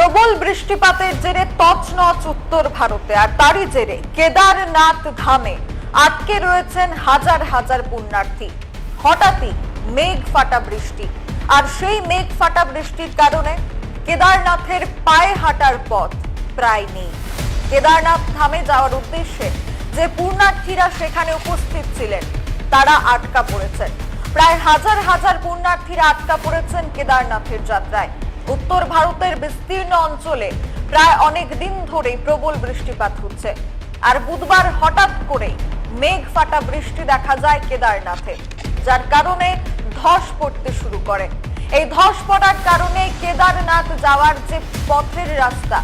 প্রবল বৃষ্টিপাতের জেরে তছনছ উত্তর ভারতে। আর তারই জেরে কেদারনাথ ধামে আটকে রয়েছেন হাজার হাজার পুণ্যার্থী। হঠাৎই মেঘ ফাটা বৃষ্টি। আর সেই মেঘ ফাটা বৃষ্টির কারণে কেদারনাথের পায়ে হাঁটার পথ প্রায় নেই। কেদারনাথ ধামে যাওয়ার উদ্দেশ্যে যে পুণ্যার্থীরা সেখানে উপস্থিত ছিলেন, তারা আটকা পড়েছেন। প্রায় হাজার হাজার পুণ্যার্থীরা আটকা পড়েছেন কেদারনাথের যাত্রায়। উত্তর ভারতের বিস্তীর্ণ অঞ্চলে প্রায় অনেক দিন ধরেই প্রবল বৃষ্টিপাত হচ্ছে। আর বুধবার হঠাৎ করে মেঘ ফাটা বৃষ্টি দেখা যায় কেদারনাথে, যার কারণে ধস পড়তে শুরু করে। এই ধস পড়ার কারণে কেদারনাথ যাওয়ার যে পথের রাস্তা,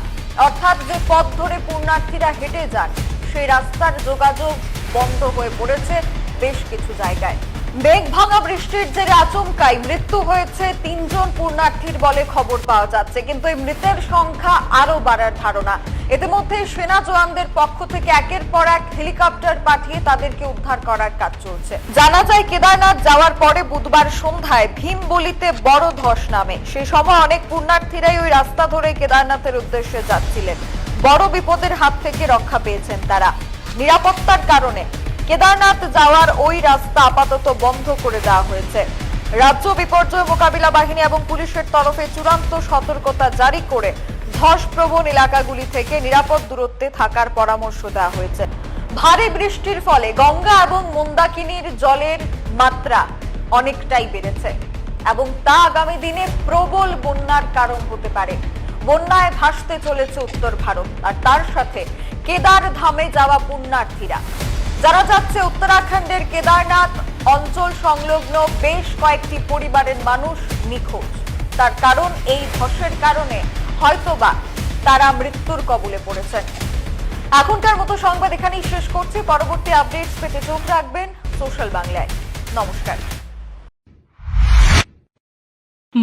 অর্থাৎ যে পথ ধরে পুণ্যার্থীরা হেঁটে যান, সেই রাস্তার যোগাযোগ বন্ধ হয়ে পড়েছে বেশ কিছু জায়গায়। মেঘ ভাঙা বৃষ্টির জেরে আচমকাই মৃত্যু হয়েছে তিনজন পুণ্যার্থীর বলে খবর পাওয়া যাচ্ছে, কিন্তু এই মৃতের সংখ্যা আরও বাড়ার ধারণা। ইতিমধ্যে সেনা জওয়ানদের পক্ষ থেকে একের পর এক হেলিকপ্টার পাঠিয়ে তাদেরকে উদ্ধার করার কাজ চলছে। জানা যায়, কেদারনাথ যাওয়ার পরে বুধবার সন্ধ্যায় ভীমবলিতে বড় ধস নামে। সে সময় অনেক পুণ্যার্থীরাই ওই রাস্তা ধরে কেদারনাথের উদ্দেশ্যে যাচ্ছিলেন। বড় বিপদের হাত থেকে রক্ষা পেয়েছেন তারা। নিরাপত্তার কারণে কেদারনাথ যাওয়ার ওই রাস্তা আপাতত বন্ধ করে দেওয়া হয়েছে। রাজ্য বিপর্যয় মোকাবিলা বাহিনী এবং পুলিশের তরফে চূড়ান্ত সতর্কতা জারি করে ধসপ্রবণ এলাকাগুলি থেকে নিরাপদ দূরত্বে থাকার পরামর্শ দেওয়া হয়েছে। ভারী বৃষ্টির ফলে গঙ্গা এবং মন্দাকিনীর জলের মাত্রা অনেকটাই বেড়েছে এবং তা আগামী দিনে প্রবল বন্যার কারণ হতে পারে। বন্যায় ভাসতে চলেছে উত্তর ভারত আর তার সাথে কেদার ধামে যাওয়া পুণ্যার্থীরা। যারা যাচ্ছে, উত্তরাখণ্ডের কেদারনাথ অঞ্চল সংলগ্ন বেশ কয়েকটি পরিবারের মানুষ নিখোঁজ। তার কারণ এই ধসের কারণে হয়তোবা তারা মৃত্যুর কবলে পড়েছেন। এখনকার মতো সংবাদ এখানেই শেষ করছি। পরবর্তী আপডেটস পেতে চোখ রাখবেন সোশ্যাল বাংলায়। নমস্কার।